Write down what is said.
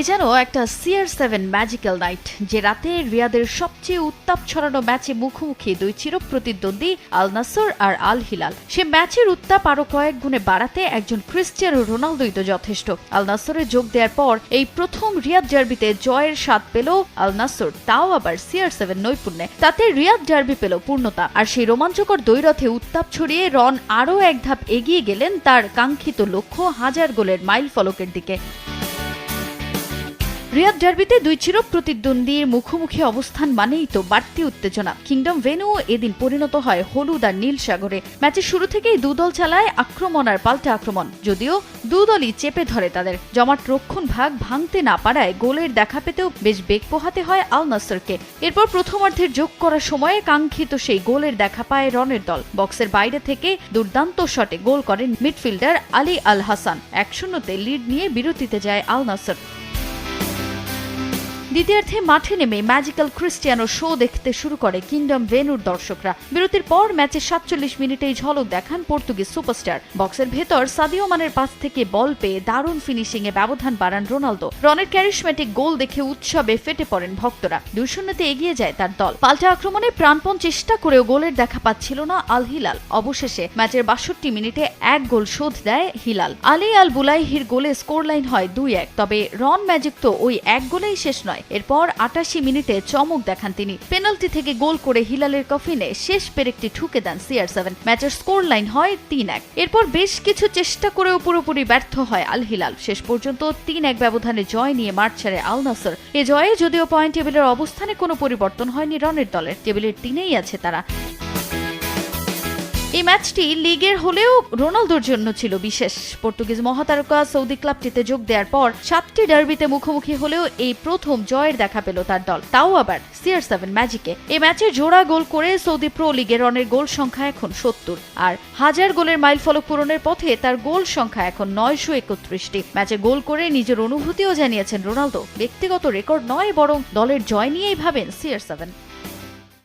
এ যেন একটা CR seven magical night যে রাতে রিয়াদের সবচেয়ে উত্তাপ ছড়ানো ম্যাচে মুখোমুখি দুই চিরপ্রতিদ্বন্দ্বী আল নাসর আর আল হিলাল। সে ম্যাচের উত্তাপ আরও কয়েক গুণে বাড়াতে একজন ক্রিস্টিয়ানো রোনালদোই তো যথেষ্ট। আল নাসরে যোগ দেওয়ার পর এই প্রথম রিয়াদ জার্বিতে জয়ের স্বাদ পেল আল নাসর, তাও আবার সিআর সেভেন নৈপুণ্যে। তাতে রিয়াদ জার্বি পেল পূর্ণতা, আর সেই রোমাঞ্চকর দ্বৈরথে উত্তাপ ছড়িয়ে রন আরও এক ধাপ এগিয়ে গেলেন তার কাঙ্ক্ষিত লক্ষ্য হাজার গোলের মাইল ফলকের দিকে। রিয়াদ ডার্বিতে দুই চির প্রতিদ্বন্দ্বীর মুখোমুখি অবস্থান মানেই তো বাড়তি উত্তেজনা। কিংডম ভেনু এদিন পরিণত হয় হলুদ আর নীল সাগরে। ম্যাচের শুরু থেকেই দুদল চালায় আক্রমণ আর পাল্টা আক্রমণ। যদিও দুদলই চেপে ধরে তাদের। জমাট রক্ষণ ভাগ ভাঙতে না পারায় গোলের দেখা পেতেও বেশ বেগ পোহাতে হয় আল নাসরকে। এরপর প্রথমার্ধের যোগ করার সময়ে কাঙ্ক্ষিত সেই গোলের দেখা পায় রনের দল। বক্সের বাইরে থেকে দুর্দান্ত শটে গোল করেন মিডফিল্ডার আলী আল হাসান। এক শূন্যতে লিড নিয়ে বিরতিতে যায় আল নাসর। দ্বিতীয়ার্ধে মাঠে নেমে ম্যাজিক্যাল ক্রিস্টিয়ানো শো দেখতে শুরু করে কিংডম ভেনুর দর্শকরা। বিরতির পর ম্যাচের সাতচল্লিশ মিনিটেই ঝলক দেখান পর্তুগিজ সুপারস্টার বক্সের ভেতর সাদিও মানের পাস থেকে বল পেয়ে দারুণ ফিনিশিংয়ে ব্যবধান বাড়ান রোনালদো। রনের ক্যারিশমেটিক গোল দেখে উৎসবে ফেটে পড়েন ভক্তরা। দুই শূন্যতে এগিয়ে যায় তার দল। পাল্টা আক্রমণে প্রাণপণ চেষ্টা করেও গোলের দেখা পাচ্ছিল না আল হিলাল। অবশেষে ম্যাচের বাষট্টি মিনিটে এক গোল শোধ দেয় হিলাল। আলী আল বুলাইহির গোলে স্কোর লাইন হয় দুই এক। তবে রন ম্যাজিক তো ওই এক গোলেই শেষ নয়। এরপর আটাশি মিনিটে চমক দেখান তিনি। পেনাল্টি থেকে গোল করে হিলালের কফিনে শেষ পেরেকটি ঠুকে দেন সিআর সেভেন। ম্যাচের স্কোর লাইন হয় তিন এক। এরপর বেশ কিছু চেষ্টা করেও পুরোপুরি ব্যর্থ হয় আল হিলাল। শেষ পর্যন্ত তিন এক ব্যবধানে জয় নিয়ে মাঠ ছাড়ে আল নাসর। এ জয়ে যদিও পয়েন্ট টেবিলের অবস্থানে কোনো পরিবর্তন হয়নি রনের দলের। টেবিলের তিনেই আছে তারা। এই ম্যাচটি লিগের হলেও রোনালদোর জন্য ছিল বিশেষ। পর্তুগিজ মহাতারকা সৌদি ক্লাবটিতে যোগ দেওয়ার পর সাতটি ডার্বিতে মুখোমুখি হলেও এই প্রথম জয়ের দেখা পেল তার দল। তাও আবার সিআর সেভেন ম্যাজিকে। এই ম্যাচে জোড়া গোল করে সৌদি প্রো লিগে রনের গোল সংখ্যা এখন সত্তর। আর হাজার গোলের মাইল ফলক পূরণের পথে তার গোল সংখ্যা এখন নয়শো একত্রিশটি। ম্যাচে গোল করে নিজের অনুভূতিও জানিয়েছেন রোনালদো। ব্যক্তিগত রেকর্ড নয়, বরং দলের জয় নিয়েই ভাবেন সিআর সেভেন।